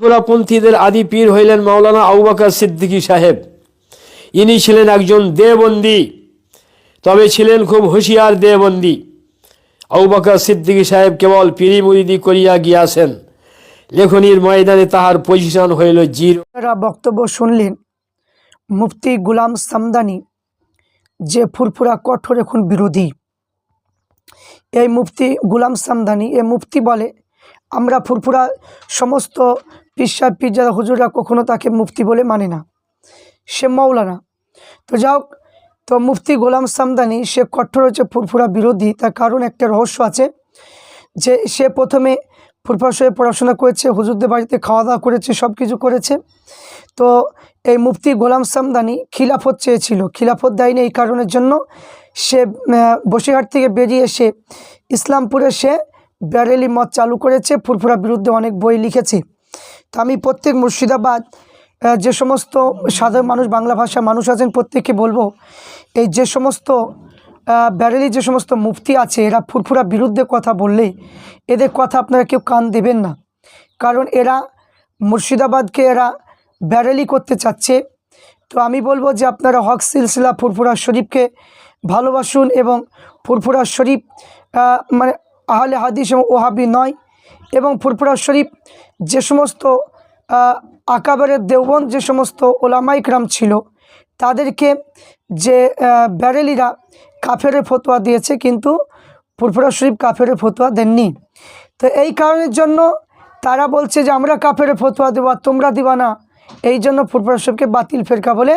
পুরাপন্থীদের আদি পীর হইলেন মাওলানা আউবাকার সিদ্দিকী সাহেব। ইনি ছিলেন একজন দেবন্দী তবে ছিলেন খুব হুঁশিয়ার দেবন্দী আউবাকার সিদ্দিকী সাহেব কেবল পিরি মুরিদি করিয়া গিয়াছেন। লেখনির ময়দানে তাহার পজিশন হইল জিরো। বক্তব্য শুনলেন মুফতি গুলাম সামদানি যে ফুরফুরা কঠোর এখন বিরোধী। এই মুফতি গুলাম সামদানি এ মুফতি বলে, আমরা ফুরফুরা সমস্ত পিসা পিজ্জা হুজুরা কখনো তাকে মুফতি বলে মানে না। সে মৌলানা তো যাও, তো মুফতি গোলাম সামদানি, সে কঠোর হচ্ছে ফুরফুরা বিরোধী, তার কারণ একটা রহস্য আছে যে সে প্রথমে ফুরফুরা হয়ে পড়াশোনা করেছে, হুজুরদের বাড়িতে খাওয়া দাওয়া করেছে সব কিছু করেছে। তো এই মুফতি গোলাম সামদানি খিলাফত চেয়েছিল, খিলাফত দেয়নি এই কারণের জন্য সে বসিরহাট থেকে বেরিয়ে এসে ইসলামপুরে সে ব্যারেলি মত চালু করেছে, ফুরফুরা বিরুদ্ধে অনেক বই লিখেছে। তো আমি প্রত্যেক মুর্শিদাবাদ যে সমস্ত সাধারণ মানুষ, বাংলা ভাষা মানুষ আছেন, প্রত্যেককে বলব, এই যে সমস্ত ব্যারেলি যে সমস্ত মুফতি আছে, এরা ফুরফুরা বিরুদ্ধে কথা বললে এদের কথা আপনারা কেউ কান দেবেন না। কারণ এরা মুর্শিদাবাদকে এরা ব্যারেলি করতে চাচ্ছে। তো আমি বলব যে আপনারা হক সিলসিলা ফুরফুরা শরীফকে ভালোবাসুন এবং ফুরফুরা শরীফ মানে আহলে হাদিস এবং ওহাবি নয়, এবং ফুরফুরা শরীফ যে সমস্ত আকাবারের দেওবন্দ যে সমস্ত ওলামাইকরাম ছিল, তাদেরকে যে ব্যারেলিরা কাফেরের ফতোয়া দিয়েছে, কিন্তু ফুরফুরা শরীফ কাফেরের ফতোয়া দেননি। তো এই কারণের জন্য তারা বলছে যে, আমরা কাফের ফতোয়া দেবো তোমরা দিবা না। এই জন্য ফুরফুরা শরীফকে বাতিল ফেরকা বলে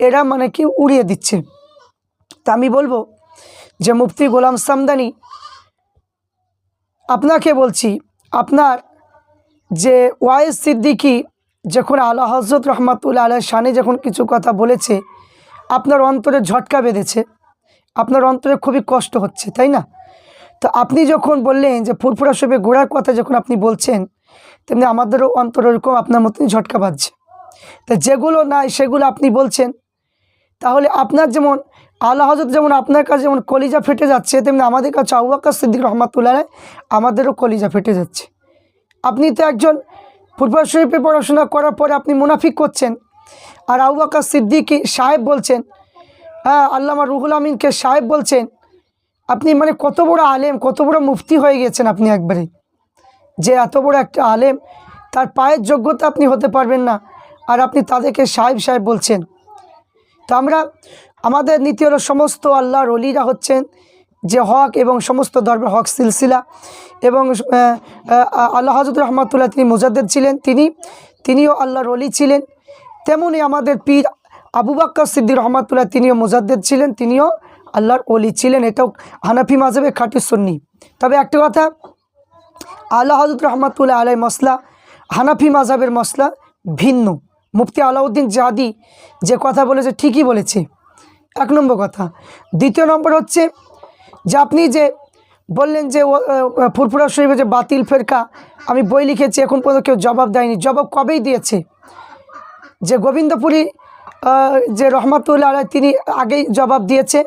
এরা মানে কি উড়িয়ে দিচ্ছে। তা আমি বলব যে, মুফতি গোলাম সামদানি, আপনাকে বলছি, আপনার যে ওয়াইস সিদ্দিকি যখন আলা হজরত রহমাতুল্লা আলাহ শানে যখন কিছু কথা বলেছে, আপনার অন্তরে ঝটকা বেঁধেছে, আপনার অন্তরে খুবই কষ্ট হচ্ছে, তাই না? তো আপনি যখন বললেন যে ফুরফুরা সবে গোড়ার কথা যখন আপনি বলছেন, তেমনি আমাদেরও অন্তর ওরকম আপনার মতনই ঝটকা বাজছে তো যেগুলো নাই সেগুলো আপনি বলছেন, তাহলে আপনার যেমন আল্লাহ হজরত যেমন আপনার কাছে যেমন কলিজা ফেটে যাচ্ছে, তেমনি আমাদের কাছে আউবাক্কা সিদ্দিক রহমাতুল্লাহ আমাদেরও কলিজা ফেটে যাচ্ছে। আপনি তো একজন ফুটবল শরীফে পড়াশোনা করার পরে আপনি মুনাফিক করছেন। আর আউবাক্কা সিদ্দিকি সাহেব বলছেন হ্যাঁ আল্লামা রুহুল আমিনকে সাহেব বলছেন, আপনি মানে কত বড় আলেম, কত বড় মুফতি হয়ে গেছেন আপনি একবারে। যে এত বড় একটা আলেম, তার পায়ের যোগ্যতা আপনি হতে পারবেন না। আর আপনি তাদেরকে সাহেব সাহেব বলছেন। তো আমরা, আমাদের নীতি হলো সমস্ত আল্লাহর অলিরা হচ্ছেন যে হক এবং সমস্ত ধর্মের হক সিলসিলা এবং আল্লাহ হজরত রহমতুল্লাহ তিনি মুজাদ্দেদ ছিলেন, তিনি, তিনিও আল্লাহর অলি ছিলেন। তেমনি আমাদের পীর আবু বাক্কা সিদ্দিক রহমতুল্লাহ তিনিও মুজাদ্দেদ ছিলেন, তিনিও আল্লাহর অলি ছিলেন। এটাও হানাফি মাঝাবে খাটি সুন্নি। তবে একটা কথা, আল্লাহ হজরত রহমতুল্লাহ আলাই মশলা হানাফি মাজাবের মশলা ভিন্ন। মুফতি আলাউদ্দিন জাদি যে কথা বলেছে ঠিকই বলেছে। এক নম্বর কথা, দ্বিতীয় নম্বর হচ্ছে যে আপনি যে বললেন যে ফুরফুরা শরীফে যে বাতিল ফেরকা, আমি বই লিখেছি, এখন পর্যন্ত কেউ জবাব দেয়নি। জবাব কবেই দিয়েছে? যে গোবিন্দপুরী যে রহমাতুল্লাহ আলাই তিনি আগেই জবাব দিয়েছে।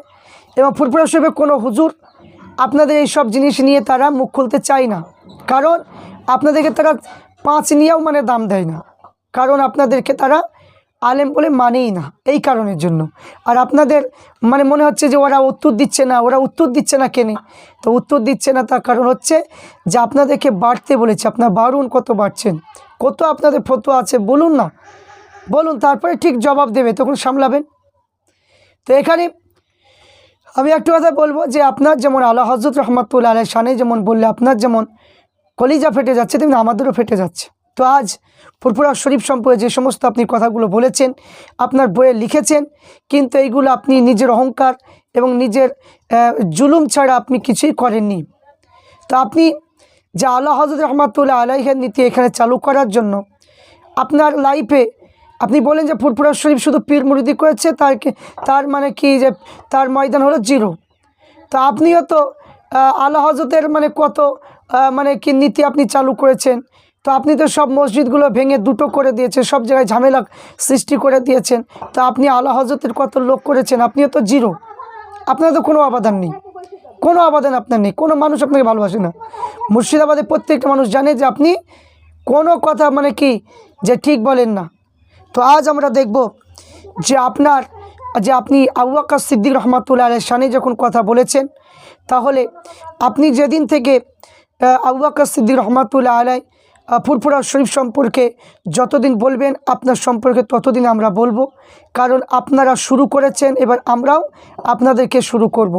এবং ফুরফুরা শরীফে কোনো হুজুর আপনাদের এই সব জিনিস নিয়ে তারা মুখ খুলতে চায় না। কারণ আপনাদেরকে তারা পাঁচ নিয়েও মানে দাম দেয় না। কারণ আপনাদেরকে তারা আলেম বলে মানেই না, এই কারণের জন্য। আর আপনাদের মানে মনে হচ্ছে যে ওরা উত্তর দিচ্ছে না, ওরা উত্তর দিচ্ছে না কেনে? তো উত্তর দিচ্ছে না তার কারণ হচ্ছে যে আপনাদেরকে বাড়তে বলেছে, আপনার বাড়ুন কত বাড়ছেন? কত আপনাদের ফটো আছে বলুন না। বলুন, তারপরে ঠিক জবাব দেবে, তখন সামলাবেন। তো এখানে আমি একটু কথা বলব যে আপনার যেমন আল্লাহ হজরত রহমতুল্লা আলাই শানে যেমন বললে, আপনার যেমন কলিজা ফেটে যাচ্ছে, তেমনি আমাদেরও ফেটে যাচ্ছে। তো আজ ফুরফুরা শরীফ সম্পর্কে যে সমস্ত আপনি কথাগুলো বলেছেন, আপনার বইয়ে লিখেছেন, কিন্তু এইগুলো আপনি নিজের অহংকার এবং নিজের জুলুম ছাড়া আপনি কিছুই করেননি। তো আপনি যে আল্লাহ হজরত রহমতুল্লাহ আলাইহের নীতি এখানে চালু করার জন্য আপনার লাইফে আপনি বলেন যে ফুরফুরা শরীফ শুধু পীর মুরিদি করেছে, তার তার মানে কি যে তার ময়দান হলো জিরো। তো আপনিও তো আল্লাহ হজরতের মানে কত মানে কি নীতি আপনি চালু করেছেন তো আপনি তো সব মসজিদগুলো ভেঙে দুটো করে দিয়েছেন, সব জায়গায় ঝামেলা সৃষ্টি করে দিয়েছেন। তো আপনি আল্লাহ হজরতের কত লোক করেছেন? আপনিও তো জিরো। আপনার তো কোনো অবদান নেই। কোনো অবদান আপনার নেই। কোনো মানুষ আপনাকে ভালোবাসে না। মুর্শিদাবাদে প্রত্যেকটা মানুষ জানে যে আপনি কোনো কথা মানে কি যে ঠিক বলেন না। তো আজ আমরা দেখব যে আপনার, যে আপনি আবু আকাশ সিদ্দিক রহমাতুল্লাহ আলের সানে যখন কথা বলেছেন, তাহলে আপনি যেদিন থেকে আবু আকাশ সিদ্দিক রহমাতুল্লাহ আলাই ফুরফুরা শরীফ সম্পর্কে যতদিন বলবেন, আপনার সম্পর্কে ততদিন আমরা বলব। কারণ আপনারা শুরু করেছেন, এবার আমরাও আপনাদেরকে শুরু করব।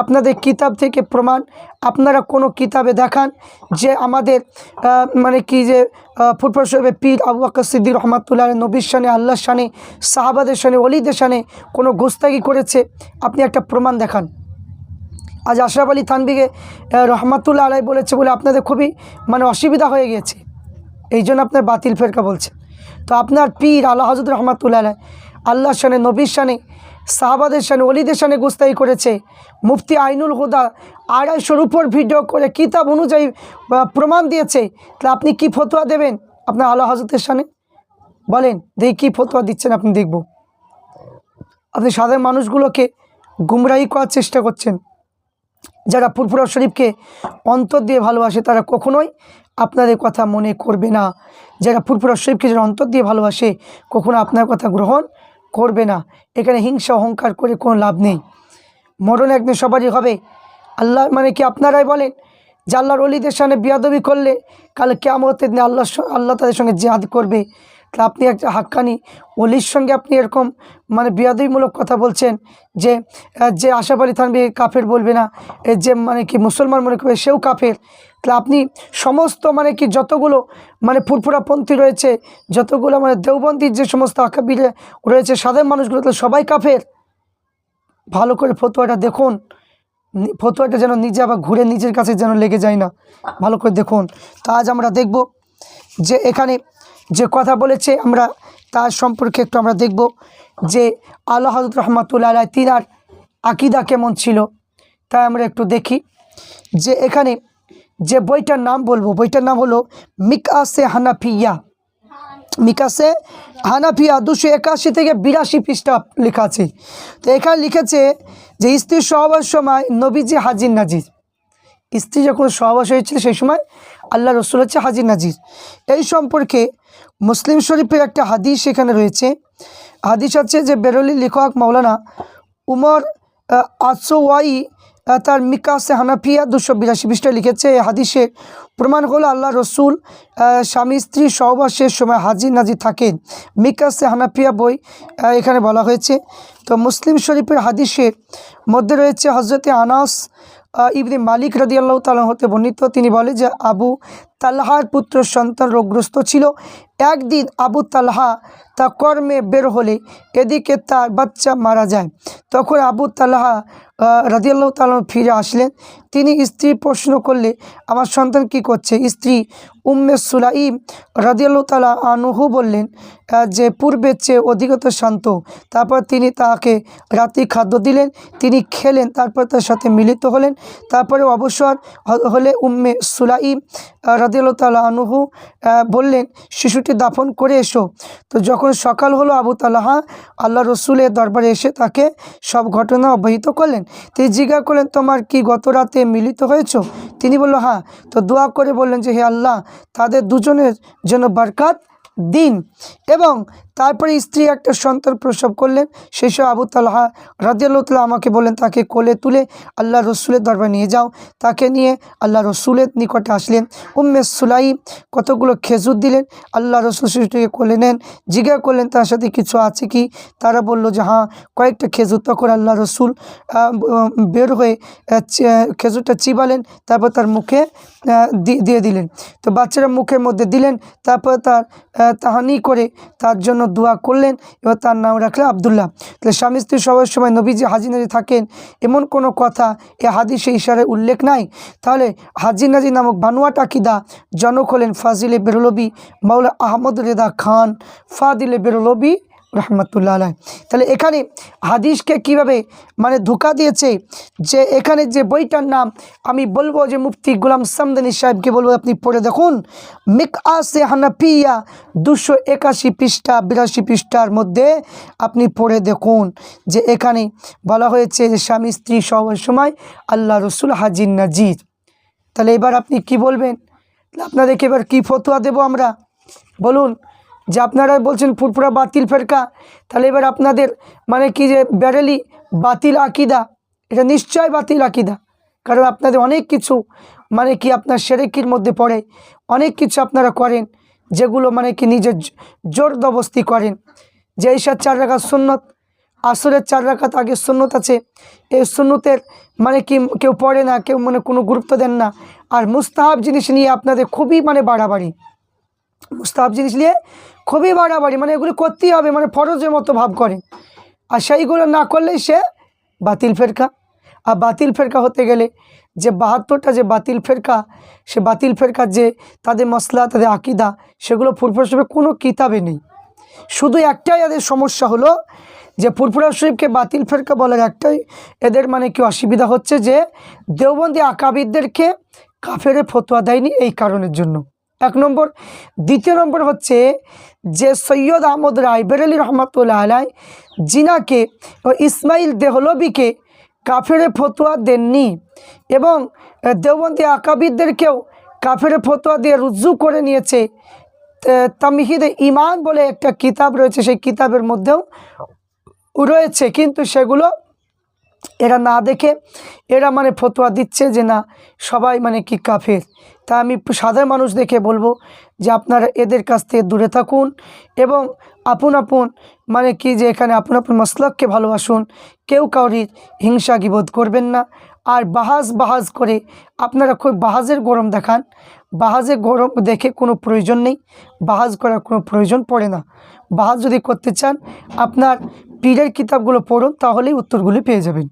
আপনাদের কিতাব থেকে প্রমাণ, আপনারা কোনো কিতাবে দেখান যে আমাদের মানে কি যে ফুরফুরা শরীফের পীর আবু আকাশ সিদ্দিক রহমাতুল্লাহ নবীর সানে আল্লাহর সানে সাহাবাদের সানে অলিদের সানে কোনো গোস্তাগি করেছে, আপনি একটা প্রমাণ দেখান। আজ আশরাফ আলী থানবিকে রহমাতুল্লাহ আলাই বলেছে বলে আপনাদের খুবই মানে অসুবিধা হয়ে গিয়েছে। এই জন্য আপনার বাতিল ফেরকা বলছে। তো আপনার পীর আল্লাহ হজরত রহমাতুল্লাহ আল্লাহর সানে নবীর সানে সাহাবাদের সানে অলিদের সানে গুস্তাই করেছে। মুফতি আইনুল হুদা আড়াইশোর উপর ভিডিও করে কিতাব অনুযায়ী প্রমাণ দিয়েছে। তাহলে আপনি কি ফতোয়া দেবেন আপনার আল্লাহ হজরতের সানে বলেন, দেখি কী ফতোয়া দিচ্ছেন আপনি দেখব। আপনি সাধারণ মানুষগুলোকে গুমরাহি করার চেষ্টা করছেন। যারা ফুরফুরা শরীফকে অন্তর দিয়ে ভালোবাসে, তারা কখনোই আপনাদের কথা মনে করবে না। যারা ফুরফুরা শরীফকে যারা অন্তর দিয়ে ভালোবাসে, কখনো আপনার কথা গ্রহণ করবে না। এখানে হিংসা, অহংকার করে কোনো লাভ নেই। মরণ একদিন সবারই হবে। আল্লাহ মানে কি আপনারাই বলেন? যে আল্লাহর অলিদের সামনে বিয়াদবি করলে কাল কেমতের দিনে আল্লাহ আল্লাহ তাদের সঙ্গে জেহাদ করবে। তাহলে আপনি একটা হাক্কানি অলির সঙ্গে আপনি এরকম মানে বিয়াদবিমূলক কথা বলছেন যে যে আশাফ আলী থানবি কাফের বলবে না, এ যে মানে কি মুসলমান মনে করবে সেও কাফের। তাহলে আপনি সমস্ত মানে কি যতগুলো মানে ফুরফুরাপন্থী রয়েছে, যতগুলো মানে দেওবন্দির যে সমস্ত আকাবিরে রয়েছে, সাধারণ মানুষগুলো তাহলে সবাই কাফের। ভালো করে ফতোয়াটা দেখুন ফতোয়াটা যেন নিজে আবার ঘুরে নিজের কাছে যেন লেগে যায় না। ভালো করে দেখুন। তা আজ আমরা দেখব যে এখানে যে কথা বলেছে, আমরা তার সম্পর্কে একটু আমরা দেখব যে আল্লাহ হজরত রহমাতুল্লাহ আলাই তিনার আকিদা কেমন ছিল। তাই আমরা একটু দেখি যে এখানে যে বইটার নাম বলব, বইটার নাম হলো মিকাসে হানাফিয়া। মিকাসে হানাফিয়া দুশো একাশি থেকে বিরাশি পৃষ্ঠা লেখা আছে। তো এখানে লিখেছে যে স্ত্রী সহবাস সময় নবীজি হাজির নাজির। স্ত্রী যখন সহবাস হয়েছিল, সেই সময় আল্লাহ রসুল হচ্ছে হাজির নাজির। এই সম্পর্কে মুসলিম শরীফের একটা হাদিস সেখানে রয়েছে। হাদিস আছে যে বেরলি লেখক মাওলানা উমর আসোয়াই তার মিকাসে হানাফিয়া দুশো বিরাশি পৃষ্ঠায় লিখেছে, এই হাদিসের প্রমাণ হলো আল্লাহ রসুল স্বামী স্ত্রী সহবাসের সময় হাজির নাজির থাকেন। মিকাসে হানাফিয়া বই এখানে বলা হয়েছে। তো মুসলিম শরীফের হাদিসের মধ্যে রয়েছে হজরতে আনাস ইবনে মালিক রদিয়াল্লাহ তালন হতে বর্ণিত। তিনি বলে যে আবু তালহার পুত্র সন্তান রোগগ্রস্ত ছিল। একদিন আবু তালহা তা কর্মে বের হলে এদিকে তার বাচ্চা মারা যায়। তখন আবু তালহা রাদিয়াল্লাহ তালন ফিরে আসলেন। তিনি স্ত্রী প্রশ্ন করলে, আমার সন্তান কি করছে? স্ত্রী উম্মে সুলাইম রাদিয়াল্লাহ তালা আনুহু বললেন যে পূর্বের চেয়ে অধিকত শান্ত। তারপর তিনি তাকে রাত্রি খাদ্য দিলেন, তিনি খেলেন, তারপর তার সাথে মিলিত হলেন। তারপরে অবসর হলে উম্মে সুলাইম রাদিয়াল্লাহ তালা আনুহু বললেন, শিশুটি দাফন করে এসো। তো যখন সকাল হলো আবু তালাহা আল্লাহ রসুলের দরবারে এসে তাকে সব ঘটনা অবহিত করলেন। তিনি জিজ্ঞা করলেন, তোমার কি গত রাতে মিলিত হয়েছ? তিনি বলল হ্যাঁ। তো দোয়া করে বললেন যে, হে আল্লাহ, তাদের দুজনের জন্য বারকাত দিন এবং তারপরে স্ত্রী একটা সন্তান প্রসব করলেন। সেই সব আবু তালহা রাজিয়াল্লাহ তাল্লাহ আমাকে বললেন, তাকে কোলে তুলে আল্লাহ রসুলের দরবার নিয়ে যাও। তাকে নিয়ে আল্লাহ রসুলের নিকটে আসলেন। উম্মে সুলাই কতগুলো খেজুর দিলেন। আল্লাহ রসুল শিশুটিকে কোলে নেন, জিজ্ঞাসা করলেন, তার সাথে কিছু আছে কি? তারা বলল যে হ্যাঁ কয়েকটা খেজুর। তখন আল্লাহ রসুল বের হয়ে খেজুরটা চিবালেন, তারপর তার মুখে দিয়ে দিলেন। তো বাচ্চারা মুখের মধ্যে দিলেন, তারপর তার তাহানি করে তার জন্য দোয়া করলেন, এবার তার নাম রাখলেন আবদুল্লাহ। তাহলে স্বামী স্ত্রী সবার সময় নবীজি হাজি নাজি থাকেন, এমন কোনো কথা এ হাদিসে ইশারে উল্লেখ নাই। তাহলে হাজি নাজি নামক বানুয়া টাকিদা জনক হলেন ফাজিলে বেরোলবি, মাওলা আহমদ রেদা খান ফাদিলে বেরলবি রহমতুল্লাহ আলাই তাহলে এখানে হাদিসকে কীভাবে মানে ধোকা দিয়েছে যে এখানে যে বইটার নাম আমি বলব যে মুফতি গুলাম সামদানি সাহেবকে বলব, আপনি পড়ে দেখুন। মিক আসে হানাফিয়া দুশো একাশি পৃষ্ঠা, বিরাশি পৃষ্ঠার মধ্যে আপনি পড়ে দেখুন যে এখানে বলা হয়েছে যে স্বামী স্ত্রী সবার সময় আল্লাহ রসুল হাজির নাজির। তাহলে এবার আপনি কি বলবেন? আপনাদেরকে এবার কী ফতোয়া দেবো আমরা? বলুন যে আপনারা বলছেন ফুরফুরা বাতিল ফেরকা, তাহলে এবার আপনাদের মানে কি যে ব্যারেলি বাতিল আকিদা, এটা নিশ্চয় বাতিল আকিদা। কারণ আপনাদের অনেক কিছু মানে কি আপনার সেরেকির মধ্যে পড়ে, অনেক কিছু আপনারা করেন, যেগুলো মানে কি নিজের জোর দবস্তি করেন। যে এইসব চার রাখাত সুন্নত, আসরের চার রাখাত আগে সুন্নত আছে, এই সুন্নতের মানে কি কেউ পড়ে না, কেউ মানে কোনো গুরুত্ব দেন না। আর মুস্তাহাব জিনিস নিয়ে আপনাদের খুবই মানে বাড়াবাড়ি। মুস্তাহাব জিনিস নিয়ে খুবই বাড়াবাড়ি মানে এগুলো করতেই হবে মানে ফরজের মতো ভাব করে। আর সেইগুলো না করলেই সে বাতিল ফেরকা। আর বাতিল ফেরকা হতে গেলে যে বাহাত্তরটা যে বাতিল ফেরকা, সে বাতিল ফেরকার যে তাদের মশলা তাদের আকিদা, সেগুলো ফুরফুরা শরীফে কোনো কিতাবে নেই। শুধু একটাই এদের সমস্যা হলো যে ফুরফুরা শরীফকে বাতিল ফেরকা বলার একটাই এদের মানে কি অসুবিধা হচ্ছে যে দেওবন্দি আকাবিদদেরকে কাফেরে ফতোয়া দেয়নি এই কারণের জন্য। এক নম্বর। দ্বিতীয় নম্বর হচ্ছে যে সৈয়দ আহমদ রায় বেরেলি রহমতুল্লাহ আলাই জিনাকে ও ইসমাইল দেহলবিকে কাফেরে ফতোয়া দেননি এবং দেওবন্দি আকাবিদদেরকেও কাফেরে ফতোয়া দিয়ে রুজু করে নিয়েছে। তামিহিদে ইমান বলে একটা কিতাব রয়েছে, সেই কিতাবের মধ্যেও রয়েছে, কিন্তু সেগুলো এরা না দেখে এরা মানে ফতোয়া দিচ্ছে যে না, সবাই মানে কি কাফের। তা আমি সাধারণ মানুষ দেখে বলব যে আপনারা এদের কাছ থেকে দূরে থাকুন এবং আপন আপন মানে কি যে এখানে আপন আপন মসলককে ভালোবাসুন, কেউ কাউরির হিংসা গিবোধ করবেন না। আর বাহাজ বাহাজ করে আপনারা খুব বাহাজের গরম দেখান। বাহাজের গরম দেখে কোনো প্রয়োজন নেই, বাহাজ করার কোনো প্রয়োজন পড়ে না। বাহাজ যদি করতে চান, আপনার পীরের কিতাবগুলো পড়ুন, তাহলেই উত্তরগুলি পেয়ে যাবেন।